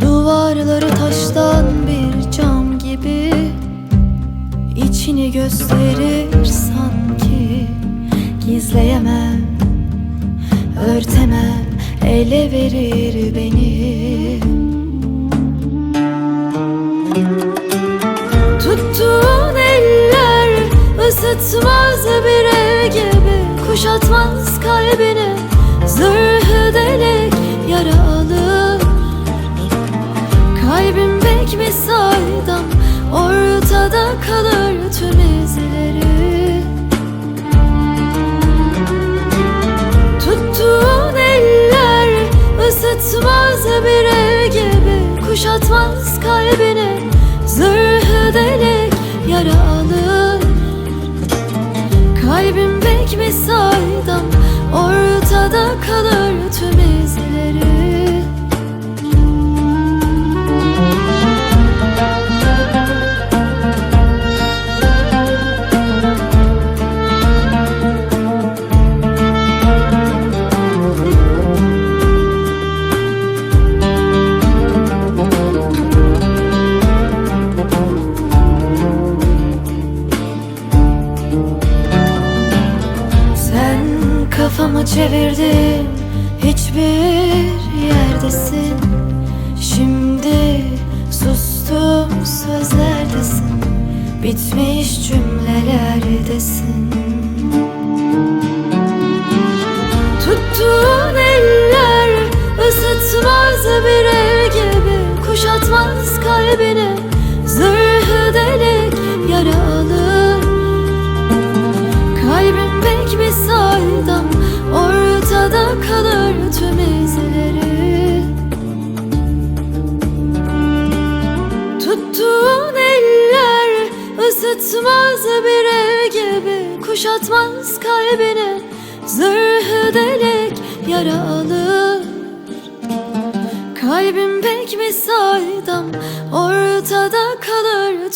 Duvarları İçini gösterir sanki. Gizleyemem Örtemem Ele verir beni. Tuttuğun eller ısıtmaz bir ev gibi Kuşatmaz kalbini Kuşatmaz kalbini zırhı delik yaralı. Kalbim pek bir saydam ortada kalır tüm izleri kafamı çevirdin Hiçbir yerdesin. Şimdi sustum sözlerdesin. Bitmiş cümlelerdesin. Tuttuğun eller ısıtmaz bir ev gibi. Kuşatmaz kalbini. Zırhı Tuttuğun eller ısıtmaz bir ev gibi Kuşatmaz kalbini. Zırhı delik yaralı Kalbim pek bir saydam Ortada kalır